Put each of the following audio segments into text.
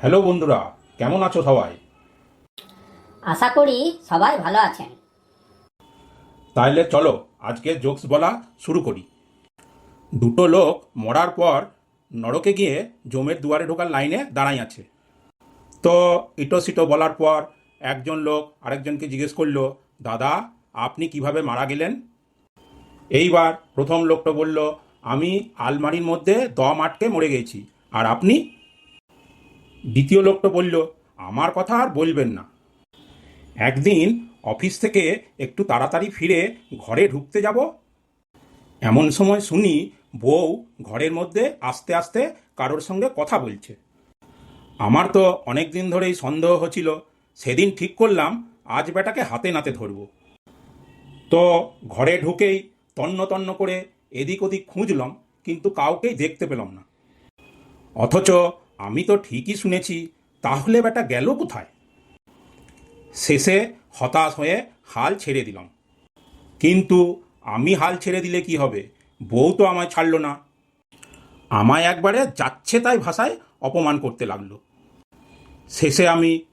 Hello বন্ধুরা কেমন আছো সবাই? আশা করি সবাই ভালো আছেন। তাহলে চলো আজকে জোকস বলা শুরু করি। দুটো লোক মরার পর নরকে গিয়ে জমের দুয়ারে ঢোকার লাইনে দাঁড়াই আছে। তো ইটো সিটো বলার পর একজন লোক আরেকজনকে জিজ্ঞেস করল দাদা আপনি কীভাবে মারা গেলেন? এইবার প্রথম লোকটা বলল আমি আলমারির মধ্যে দম আটকে মরে গেছি আর আপনি দ্বিতীয় লোকটা বলল, আমার কথা আর বলবেন না। একদিন অফিস থেকে একটু তাড়াতাড়ি ফিরে ঘরে ঢুকতে যাব? এমন সময় শুনি বউ ঘরের মধ্যে আস্তে আস্তে কারোর সঙ্গে কথা বলছে। আমার তো অনেক দিন ধরেই সন্দেহ হচ্ছিল, সেদিন ঠিক করলাম, আজ বেটাকে হাতে নাতে ধরব। তো ঘরে ঢুকেই তন্ন তন্ন করে এদিক ওদিক খুঁজলাম, কিন্তু কাউকেই দেখতে পেলাম না। অথচ আমি তো ঠিকই শুনেছি, তাহলে বেটা গেল কোথায়? শেষে হতাশ হয়ে হাল ছেড়ে দিলাম। কিন্তু আমি হাল ছেড়ে দিলে কি হবে? বউ তো আমায় ছাড়লো না। আমায় একবারে যাচ্ছে তাই ভাষায় অপমান করতে লাগল। শেষে আমি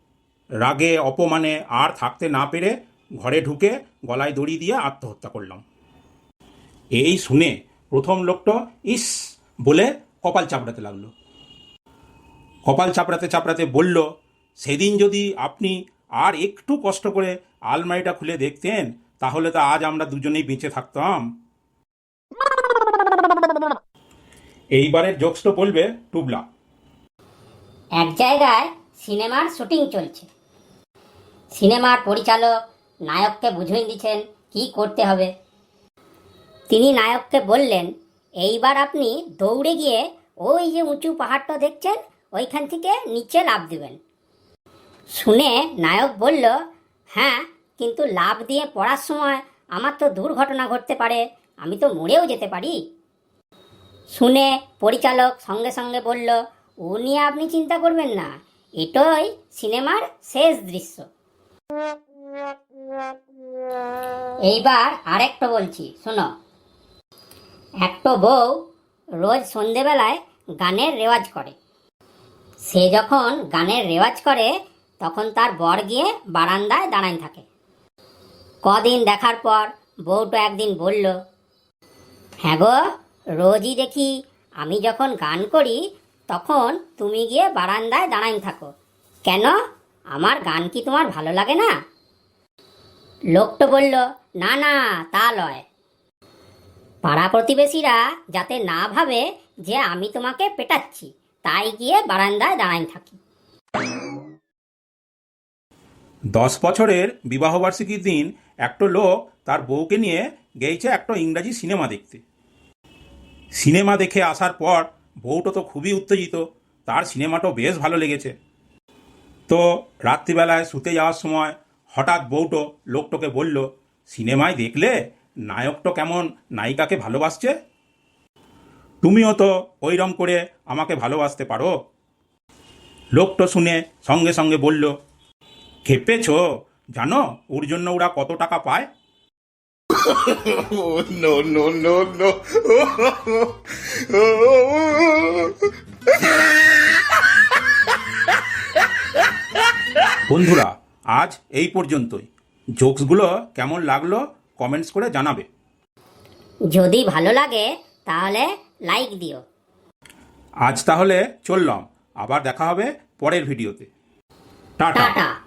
রাগে অপমানে আর থাকতে না পেরে ঘরে ঢুকে গলায় দড়ি দিয়ে আত্মহত্যা করলাম। এই শুনে প্রথম লোকটা ইস বলে কপাল চাপড়াতে লাগল। কপাল চাপড়াতে চাপড়াতে বলল, সেদিন যদি আপনি আর একটু কষ্ট করে আলমারিটা খুলে দেখতেন, তাহলে তো আজ আমরা দুজনেই বেঁচে থাকতাম। এইবারের জোকসটা বলবে টুবলা। এক জায়গায় সিনেমার শুটিং চলছে। সিনেমার পরিচালক নায়ককে বুঝিয়ে দিচ্ছেন কি করতে হবে। তিনি নায়ককে বললেন, এইবার আপনি দৌড়ে গিয়ে ওই যে উঁচু পাহাড়টা দেখছেন ওইখান থেকে নিচে লাফ দিবেন। শুনে নায়ক বলল হ্যাঁ কিন্তু লাফ দিয়ে পড়ার সময় আমার তো দুর্ঘটনা ঘটতে পারে, আমি তো মরেও যেতে পারি। শুনে পরিচালক সঙ্গে সঙ্গে বলল, ও নিয়ে আপনি চিন্তা করবেন না, এটাই সিনেমার শেষ দৃশ্য। এইবার আরেকটা বলছি, শোনো। একটা বউ রোজ সন্ধেবেলায় গানের রেওয়াজ করে। সে যখন গানের রেওয়াজ করে, তখন তার বর গিয়ে বারান্দায় দাঁড়ায় থাকে। কদিন দেখার পর বউটা একদিন বলল হ্যাঁ গো, রোজই দেখি আমি যখন গান করি, তখন তুমি গিয়ে বারান্দায় দাঁড়াই থাকো। কেন? আমার গান কি তোমার ভালো লাগে না? লোকটা বলল, না না, তা লয়। পাড়া প্রতিবেশীরা যাতে না ভাবে যে আমি তোমাকে পেটাচ্ছি তাই গিয়ে বারান্দায় দাঁড়াই থাকি। দশ বছরের বিবাহবার্ষিকীর দিন একটা লোক তার বউকে নিয়ে গেছে একটা ইংরাজি সিনেমা দেখতে। সিনেমা দেখে আসার পর বউটা তো খুবই উত্তেজিত, তার সিনেমাটাও বেশ ভালো লেগেছে। তো রাত্রিবেলায় শুতে যাওয়ার সময় হঠাৎ বউটো লোকটোকে বলল, সিনেমায় দেখলে নায়কটা কেমন, নায়িকাকে ভালোবাসছে? তুমিও তো ওইরম করে আমাকে ভালোবাসতে পারো? লোকটা শুনে সঙ্গে সঙ্গে বলল খেপেছ? জানো ওর জন্য ওরা কত টাকা পায়? no, no, no, no. বন্ধুরা আজ এই পর্যন্তই। জোকসগুলো কেমন লাগল কমেন্টস করে জানাবে। যদি ভালো লাগে তাহলে লাইক দিও। আজ তাহলে চললাম। আবার দেখা হবে পরের ভিডিওতে। টাটা।